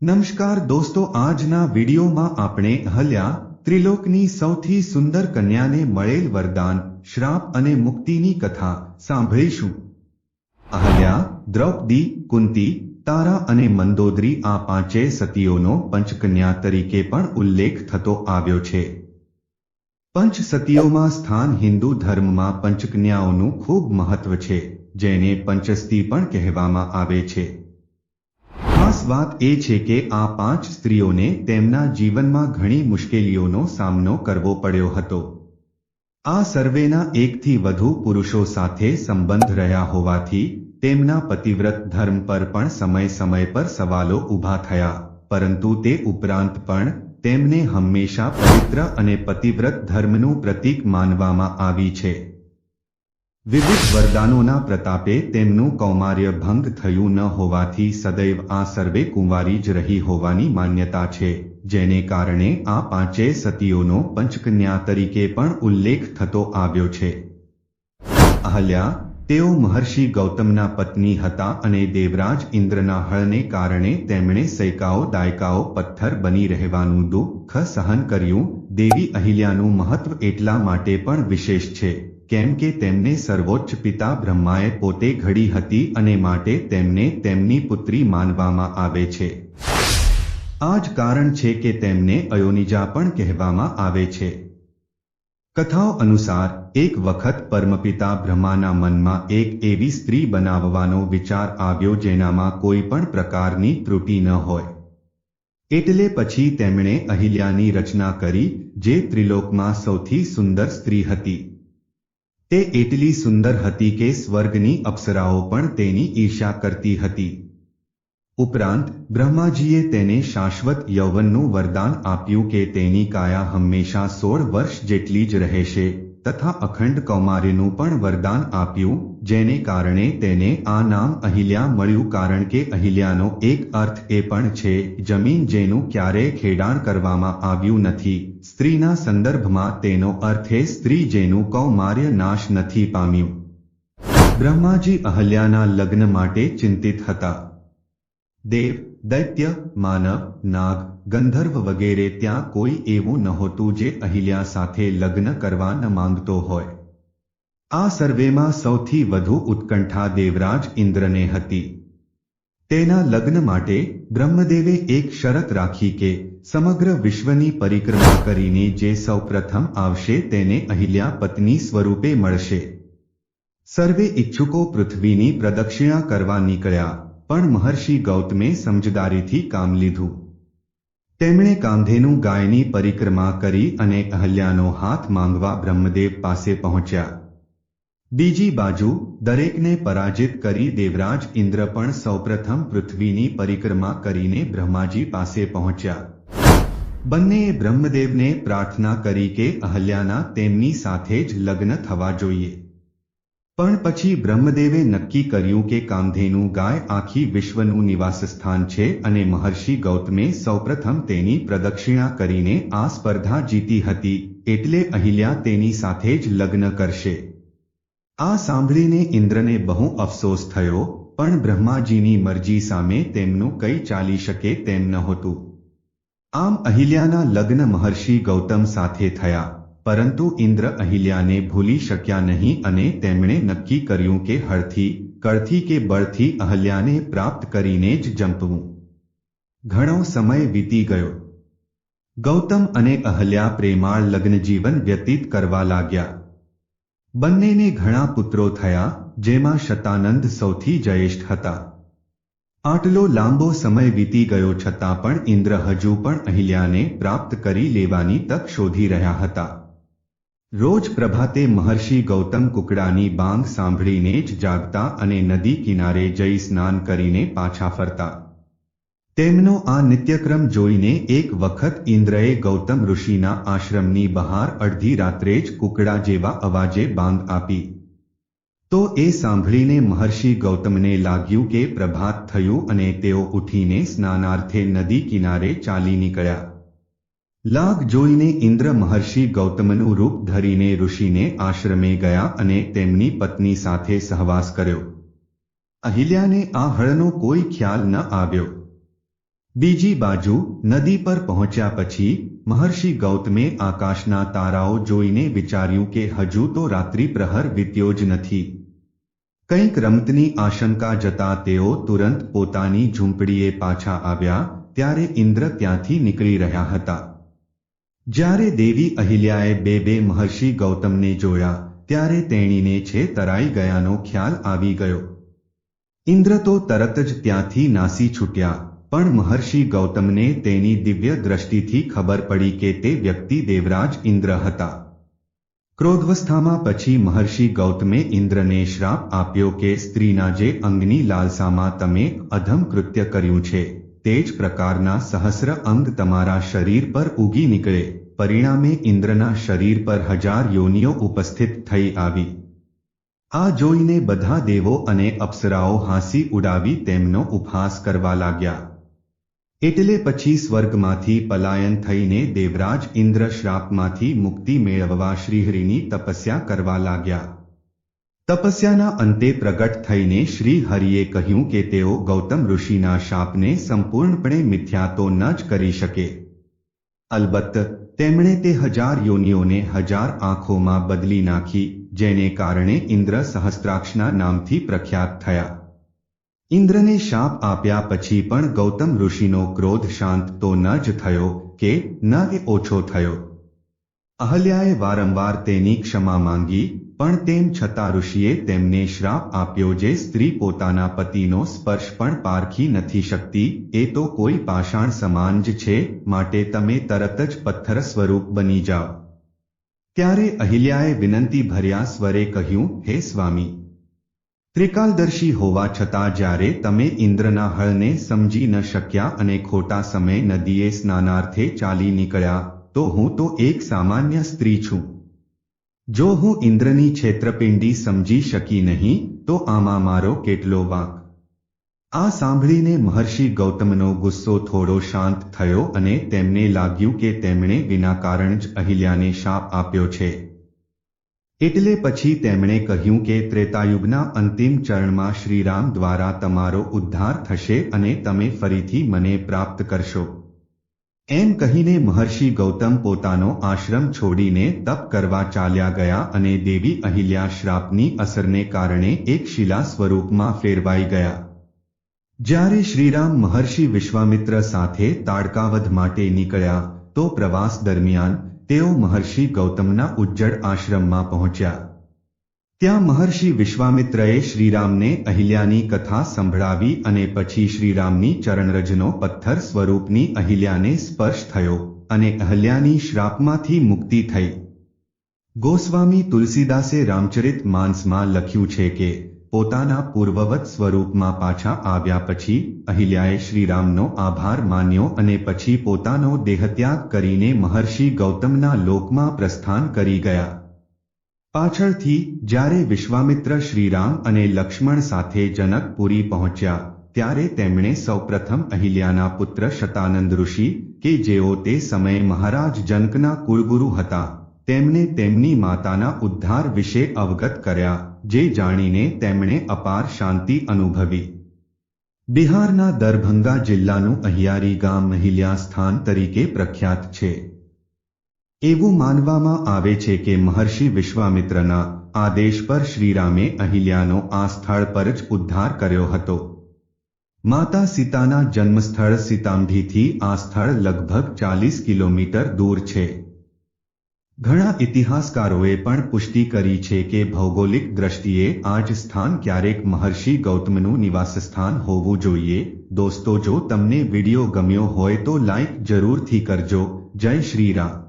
નમસ્કાર દોસ્તો, આજના વિડીયોમાં આપણે હલ્યા ત્રિલોકની સૌથી સુંદર કન્યાને મળેલ વરદાન, શ્રાપ અને મુક્તિની કથા સાંભળીશું. અહલ્યા, દ્રૌપદી, કુંતી, તારા અને મંદોદરી આ પાંચે સતીઓનો પંચકન્યા તરીકે પણ ઉલ્લેખ થતો આવ્યો છે. પંચ સતીઓમાં સ્થાન હિન્દુ ધર્મમાં પંચકન્યાઓનું ખૂબ મહત્વ છે, જેને પંચસ્તી પણ કહેવામાં આવે છે. ખાસ વાત એ છે કે આ પાંચ સ્ત્રીઓને તેમના જીવનમાં ઘણી મુશ્કેલીઓનો સામનો કરવો પડ્યો હતો. આ સર્વેના એકથી વધુ પુરુષો સાથે સંબંધ રહ્યા હોવાથી તેમના પતિવ્રત ધર્મ પર પણ સમય સમય પર સવાલો ઊભા થયા, પરંતુ તે ઉપરાંત પણ તેમને હંમેશા પવિત્ર અને પતિવ્રત ધર્મનું પ્રતીક માનવામાં આવી છે. વિવિધ વરદાનોના પ્રતાપે તેમનું કૌમાર્ય ભંગ થયું ન હોવાથી સદૈવ આ સર્વે કુંવારી જ રહી હોવાની માન્યતા છે, જેને કારણે આ પાંચેય સતીઓનો પંચકન્યા તરીકે પણ ઉલ્લેખ થતો આવ્યો છે. અહલ્યા, તેઓ મહર્ષિ ગૌતમના પત્ની હતા અને દેવરાજ ઇન્દ્રના હળને કારણે તેમણે સૈકાઓ, દાયકાઓ, પથ્થર બની રહેવાનું દુઃખ સહન કર્યું. દેવી અહિલ્યાનું મહત્વ એટલા માટે પણ વિશેષ છે. કેમ કે તેમને સર્વોચ્ચ પિતા બ્રહ્માએ પોતે ઘડી હતી અને માટે તેમને તેમની પુત્રી માનવામાં આવે છે. આ જ કારણ છે કે તેમને અયોનિજા પણ કહેવામાં આવે છે. કથાઓ અનુસાર, એક વખત પરમપિતા બ્રહ્માના મનમાં એક એવી સ્ત્રી બનાવવાનો વિચાર આવ્યો જેનામાં કોઈ પણ પ્રકારની ત્રુટિ ન હોય. એટલે પછી તેમણે અહિલ્યાની રચના કરી, જે ત્રિલોકમાં સૌથી સુંદર સ્ત્રી હતી. તે એટલી સુંદર હતી કે સ્વર્ગની અપ્સરાઓ પણ તેની ઈર્ષા કરતી હતી. ઉપરાંત, બ્રહ્માજીએ તેને શાશ્વત યૌવનનું વરદાન આપ્યું કે તેની કાયા હંમેશા સોળ વર્ષ જેટલી જ રહેશે. તથા અખંડ કૌમાર્યનું પણ વરદાન આપ્યું, જેને કારણે તેને આ નામ અહિલ્યા મળ્યું કારણ કે અહિલ્યાનો એક અર્થ એ પણ છે, જમીન જેનું ક્યારેય ખેડાણ કરવામાં આવ્યું નથી. સ્ત્રીના સંદર્ભમાં તેનો અર્થ એ સ્ત્રી જેનું કૌમાર્ય નાશ નથી પામ્યું. બ્રહ્માજી અહલ્યાના લગ્ન માટે ચિંતિત હતા. દેવ, દૈત્ય, માનવ, નાગ ગંધર્વ વગેરે ત્યાં કોઈ એવું નહોતું જે અહિલ્યા સાથે લગ્ન કરવા ન માંગતો હોય. આ સર્વેમાં સૌથી વધુ ઉત્કંઠા દેવરાજ ઇન્દ્રને હતી. તેના લગ્ન માટે બ્રહ્મદેવે એક શરત રાખી કે સમગ્ર વિશ્વની પરિક્રમા કરીને જે સૌપ્રથમ આવશે તેને અહિલ્યા પત્ની સ્વરૂપે મળશે. સર્વે ઇચ્છુકો પૃથ્વીની પ્રદક્ષિણા કરવા નીકળ્યા, પણ મહર્ષિ ગૌતમે સમજદારીથી કામ લીધું. તેમણે કાંધેનું ગાયની પરિક્રમા કરી અને અહલ્યાનો હાથ માંગવા બ્રહ્મદેવ પાસે પહોંચ્યા. બીજી બાજુ, દરેકને પરાજિત કરી દેવરાજ ઇન્દ્ર પણ સૌપ્રથમ પૃથ્વીની પરિક્રમા કરીને બ્રહ્માજી પાસે પહોંચ્યા. બંનેએ બ્રહ્મદેવને પ્રાર્થના કરી કે અહલ્યાના તેમની સાથે જ લગ્ન થવા જોઈએ. પણ પછી બ્રહ્મદેવે નક્કી કર્યું કે કામધેનુ ગાય આખી વિશ્વનું નિવાસસ્થાન છે અને મહર્ષિ ગૌતમે સૌપ્રથમ તેની પ્રદક્ષિણા કરીને આ સ્પર્ધા જીતી હતી, એટલે અહિલ્યા તેની સાથે જ લગ્ન કરશે. આ સાંભળીને ઇન્દ્રને બહુ અફસોસ થયો, પણ બ્રહ્માજીની મરજી સામે તેમનું કંઈ ચાલી શકે તેમ નહોતું. આમ અહિલ્યાના લગ્ન મહર્ષિ ગૌતમ સાથે થયા. પરંતુ ઇન્દ્ર અહિલ્યાને ભૂલી શક્યા નહીં અને તેમણે નક્કી કર્યું કે હળથી કળથી કે બળથી અહલ્યાને પ્રાપ્ત કરીને જ જંપવું. ઘણો સમય વીતી ગયો. ગૌતમ અને અહલ્યા પ્રેમાળ લગ્ન જીવન વ્યતીત કરવા લાગ્યા. બંનેને ઘણા પુત્રો થયા, જેમાં શતાનંદ સૌથી જયેષ્ઠ હતા. આટલો લાંબો સમય વીતી ગયો છતાં પણ ઇન્દ્ર હજુ પણ અહિલ્યાને પ્રાપ્ત કરી લેવાની તક શોધી રહ્યા હતા. રોજ પ્રભાતે મહર્ષિ ગૌતમ કુકડાની બાંગ સાંભળીને જ જાગતા અને નદી કિનારે જઈ સ્નાન કરીને પાછા ફરતા. તેમનો આ નિત્યક્રમ જોઈને એક વખત ઇન્દ્રએ ગૌતમ ઋષિના આશ્રમની બહાર અડધી રાત્રે જ કુકડા જેવા અવાજે બાંગ આપી. તો એ સાંભળીને મહર્ષિ ગૌતમને લાગ્યું કે પ્રભાત થયું અને તેઓ ઉઠીને સ્નાનાર્થે નદી કિનારે ચાલી નીકળ્યા. લાગ જોઈને ઇન્દ્ર મહર્ષિ ગૌતમનું રૂપ ધરીને ઋષિને આશ્રમે ગયા અને તેમની પત્ની સાથે સહવાસ કર્યો. અહિલ્યાને આ હળનો કોઈ ખ્યાલ ન આવ્યો. બીજી બાજુ, નદી પર પહોંચ્યા પછી, મહર્ષિ ગૌતમે આકાશના તારાઓ જોઈને વિચાર્યું કે હજુ તો રાત્રિ પ્રહર વીત્યો જ નથી. કંઈક રમતની આશંકા જતા તેઓ તુરંત પોતાની ઝૂંપડીએ પાછા આવ્યા, ત્યારે ઇન્દ્ર ત્યાંથી નીકળી રહ્યા હતા. જ્યારે દેવી અહિલ્યાએ બે બે મહર્ષિ ગૌતમને જોયા, ત્યારે તેણીને છે તરાઈ ગયાનો ખ્યાલ આવી ગયો. ઇન્દ્ર તો તરત જ ત્યાંથી નાસી છૂટ્યા, પણ મહર્ષિ ગૌતમને તેની દિવ્ય દ્રષ્ટિથી ખબર પડી કે તે વ્યક્તિ દેવરાજ ઇન્દ્ર હતા. ક્રોધવસ્થામાં પછી મહર્ષિ ગૌતમે ઇન્દ્રને શ્રાપ આપ્યો કે સ્ત્રીના જે અંગની લાલસામાં તમે અધમ કૃત્ય કર્યું છે. તે જ પ્રકારના સહસ્ર અંગ તમારા શરીર પર ઉગી નીકળે પરિણામે ઇન્દ્રના શરીર પર હજાર યોનિઓ ઉપસ્થિત થઈ આવી આ જોઈને બધા દેવો અને અપ્સરાઓ હાંસી ઉડાવી તેમનો ઉપહાસ કરવા લાગ્યા એટલે પછી સ્વર્ગમાંથી પલાયન થઈને દેવરાજ ઇન્દ્ર શ્રાપમાંથી મુક્તિ મેળવવા શ્રીહરિની તપસ્યા કરવા લાગ્યા તપસ્યાના અંતે પ્રગટ થઈને શ્રી હરિએ કહ્યું કે તેઓ ગૌતમ ઋષિના શાપને સંપૂર્ણપણે મિથ્યા ન જ કરી શકે. અલબત્ત, તેમણે તે હજાર યોનિઓને હજાર આંખોમાં બદલી નાખી, જેને કારણે ઇન્દ્ર સહસ્ત્રાક્ષના નામથી પ્રખ્યાત થયા. ઇન્દ્રને શાપ આપ્યા પછી પણ ગૌતમ ઋષિનો ક્રોધ શાંત તો ન જ થયો કે ન એ ઓછો થયો. અહલ્યાએ વારંવાર તેની ક્ષમા માંગી પણ તેમ છતાં ઋષિએ તેમને શ્રાપ આપ્યો જે સ્ત્રી પોતાના પતિનો સ્પર્શ પણ પારખી નથી શકતી, એ તો કોઈ પાષાણ સમાન જ છે, માટે તમે તરત જ પથ્થર સ્વરૂપ બની જાઓ. ત્યારે અહિલ્યાએ વિનંતી ભર્યા સ્વરે કહ્યું, હે સ્વામી, ત્રિકાલદર્શી હોવા છતાં જ્યારે તમે ઇન્દ્રના હળને સમજી ન શક્યા અને ખોટા સમય નદીએ સ્નાનાર્થે ચાલી નીકળ્યા, તો હું તો એક સામાન્ય સ્ત્રી છું. જો હું ઇન્દ્રની છેત્રપિંડી સમજી શકી નહીં, તો આમાં મારો કેટલો વાંક? આ સાંભળીને મહર્ષિ ગૌતમનો ગુસ્સો થોડો શાંત થયો અને તેમને લાગ્યું કે તેમણે વિના કારણ જ અહિલ્યાને શાપ આપ્યો છે. એટલે પછી તેમણે કહ્યું કે ત્રેતાયુગના અંતિમ ચરણમાં શ્રીરામ દ્વારા તમારો ઉદ્ધાર થશે અને તમે ફરીથી મને પ્રાપ્ત કરશો. એમ કહીને મહર્ષિ ગૌતમ પોતાનો આશ્રમ છોડીને તપ કરવા ચાલ્યા ગયા અને દેવી અહિલ્યા શ્રાપની અસરને કારણે એક શિલા સ્વરૂપમાં ફેરવાઈ ગયા. જ્યારે શ્રીરામ મહર્ષિ વિશ્વામિત્ર સાથે તાડકાવધ માટે નીકળ્યા, તો પ્રવાસ દરમિયાન તેઓ મહર્ષિ ગૌતમના ઉજ્જડ આશ્રમમાં પહોંચ્યા. ત્યાં મહર્ષિ વિશ્વામિત્રએ શ્રીરામને અહિલ્યાની કથા સંભળાવી અને પછી શ્રીરામની ચરણરજનો પથ્થર સ્વરૂપની અહિલ્યાને સ્પર્શ થયો અને અહલ્યાની શ્રાપમાંથી મુક્તિ થઈ. ગોસ્વામી તુલસીદાસે રામચરિત માનસમાં લખ્યું છે કે, પોતાના પૂર્વવત સ્વરૂપમાં પાછા આવ્યા પછી અહિલ્યાએ શ્રીરામનો આભાર માન્યો અને પછી પોતાનો દેહત્યાગ કરીને મહર્ષિ ગૌતમના લોકમાં પ્રસ્થાન કરી ગયા. પાછળથી જ્યારે વિશ્વામિત્ર શ્રીરામ અને લક્ષ્મણ સાથે જનકપુરી પહોંચ્યા, ત્યારે તેમણે સૌપ્રથમ અહિલ્યાના પુત્ર શતાનંદ ઋષિ કે જેઓ તે સમયે મહારાજ જનકના કુળગુરુ હતા, તેમને તેમની માતાના ઉદ્ધાર વિશે અવગત કર્યા, જે જાણીને તેમણે અપાર શાંતિ અનુભવી. બિહારના દરભંગા જિલ્લાનું અહિયારી ગામ અહિલ્યા સ્થાન તરીકે પ્રખ્યાત છે. એવું માનવામાં આવે છે કે મહર્ષિ વિશ્વામિત્રના આદેશ પર શ્રીરામે અહિલ્યાનો આ સ્થળ પર જ ઉદ્ધાર કર્યો હતો. માતા સીતાના જન્મસ્થળ સીતાંભીથી આ સ્થળ લગભગ ચાલીસ કિલોમીટર દૂર છે. ઘણા ઇતિહાસકારોએ પણ પુષ્ટિ કરી છે કે ભૌગોલિક દ્રષ્ટિએ આ જ સ્થાન ક્યારેક મહર્ષિ ગૌતમનું નિવાસસ્થાન હોવું જોઈએ. દોસ્તો, જો તમને વિડિયો ગમ્યો હોય તો લાઇક જરૂરથી કરજો. જય શ્રી રામ